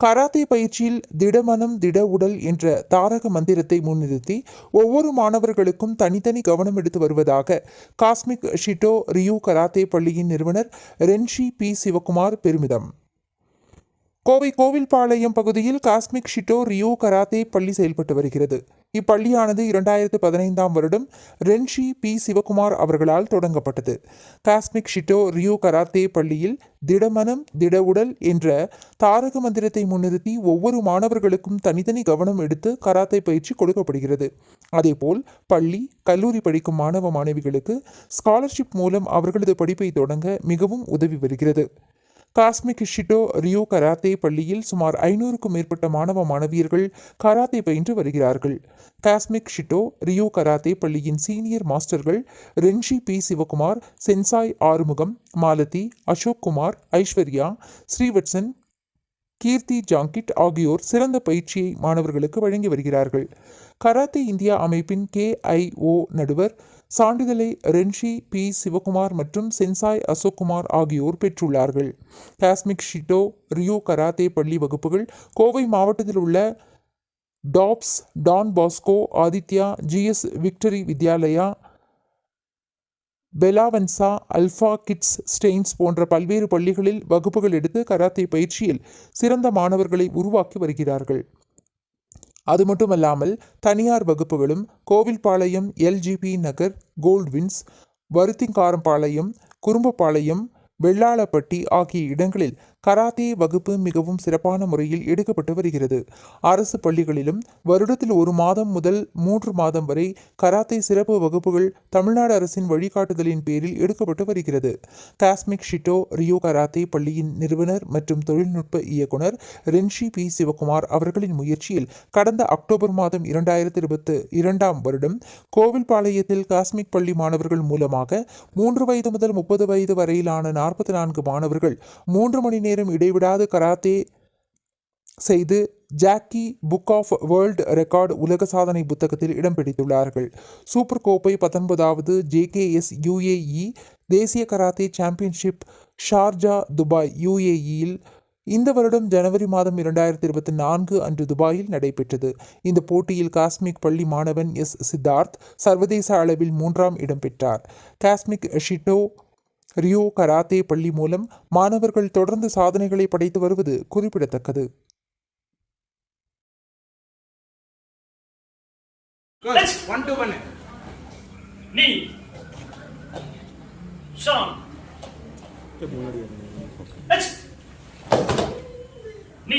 Karate பயிற்சியில் திடமனம் திட உடல் என்ற தாரக மந்திரத்தை முன்னிறுத்தி ஒவ்வொரு மாணவர்களுக்கும் தனித்தனி கவனம் எடுத்து வருவதாக காஸ்மிக் ஷிட்டோ ரியூ கராத்தே பள்ளியின் நிறுவனர் ரென்ஷி பி. சிவகுமார் பெருமிதம். கோவை கோவில்பாளையம் பகுதியில் காஸ்மிக் ஷிட்டோ ரியோ கராத்தே பள்ளி செயல்பட்டு வருகிறது. இப்பள்ளியானது இரண்டாயிரத்து பதினைந்தாம் வருடம் ரென்ஷி பி. சிவகுமார் அவர்களால் தொடங்கப்பட்டது. காஸ்மிக் ஷிட்டோ ரியோ கராத்தே பள்ளியில் திடமனம் திட உடல் என்ற தாரக மந்திரத்தை முன்னிறுத்தி ஒவ்வொரு மாணவர்களுக்கும் தனித்தனி கவனம் எடுத்து கராத்தே பயிற்சி கொடுக்கப்படுகிறது. அதேபோல் பள்ளி கல்லூரி படிக்கும் மாணவ மாணவிகளுக்கு ஸ்காலர்ஷிப் மூலம் அவர்களது படிப்பை தொடங்க மிகவும் உதவி வருகிறது. காஸ்மிக் ஷிட்டோ ரியோ கராத்தே பள்ளியில் சுமார் ஐநூறுக்கும் மேற்பட்ட மாணவ மாணவியர்கள் கராத்தே பயின்று வருகிறார்கள். காஸ்மிக் ஷிட்டோ ரியோ கராத்தே பள்ளியின் senior மாஸ்டர்கள் renshi P. Sivakumar sensei Arumugam Malathi Ashok Kumar Aishwarya Srivatsan Keerthi Jangid ஆகியோர் சிறந்த பயிற்சியை மாணவர்களுக்கு வழங்கி வருகிறார்கள். கராத்தே இந்தியா அமைப்பின் கேஐஓ நடுவர் சான்றிதழை ரென்ஷி பி. சிவகுமார் மற்றும் சென்சாய் அசோக்குமார் ஆகியோர் பெற்றுள்ளார்கள். காஸ்மிக் ஷிட்டோ ரியோ கராத்தே பள்ளி வகுப்புகள் கோவை மாவட்டத்தில் உள்ள Tops Don Bosco Aditya GS Victory Vidyalaya பெலாவன்சா alpha kids stains போன்ற பல்வேறு பள்ளிகளில் வகுப்புகள் எடுத்து கராத்தே பயிற்சியில் சிறந்த மாணவர்களை உருவாக்கி வருகிறார்கள். அது மட்டுமல்லாமல் தனியார் வகுப்புகளும் கோவில்பாளையம் எல்ஜிபி நகர் கோல்ட்வின்ஸ் வருத்திங்காரம்பாளையம் குறும்பப்பாளையம் வெள்ளாளப்பட்டி ஆகிய இடங்களில் கராத்தே வகுப்பு மிகவும் சிறப்பான முறையில் எடுக்கப்பட்டு வருகிறது. அரசு பள்ளிகளிலும் வருடத்தில் ஒரு மாதம் முதல் மூன்று மாதம் வரை கராத்தே சிறப்பு வகுப்புகள் தமிழ்நாடு அரசின் வழிகாட்டுதலின் பேரில் எடுக்கப்பட்டு வருகிறது. காஸ்மிக் ஷிட்டோ ரியோ கராத்தே பள்ளியின் நிறுவனர் மற்றும் தொழில்நுட்ப இயக்குனர் ரென்ஷி பி. சிவகுமார் அவர்களின் முயற்சியில் கடந்த அக்டோபர் மாதம் இரண்டாயிரத்தி இருபத்தி இரண்டாம் வருடம் கோவில்பாளையத்தில் காஸ்மிக் பள்ளி மாணவர்கள் மூலமாக மூன்று வயது முதல் முப்பது வயது வரையிலான நாற்பத்தி நான்கு மாணவர்கள் மூன்று மணி நேரம் இடைவிடாது கராத்தே செய்து Jackie book of world record உலக சாதனை புத்தகத்தில் இடம் பிடித்துள்ளார்கள். சூப்பர் கோப்பை பத்தொன்பதாவது ஜேகேஎஸ் யுஏஇ தேசிய கராத்தே சாம்பியன்ஷிப் ஷார்ஜா துபாய் யுஏஇயில் இந்த வருடம் ஜனவரி மாதம் இரண்டாயிரத்தி இருபத்தி நான்கு அன்று துபாயில் நடைபெற்றது. இந்த போட்டியில் காஸ்மிக் பள்ளி மாணவன் எஸ் சித்தார்த் சர்வதேச அளவில் மூன்றாம் இடம் பெற்றார். காஸ்மிக் ஷிட்டோ ரியோ கராத்தே பள்ளி மூலம் மாணவர்கள் தொடர்ந்து சாதனைகளை படைத்து வருவது குறிப்பிடத்தக்கது. நீ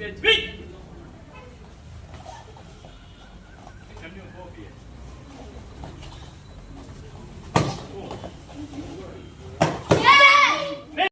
去。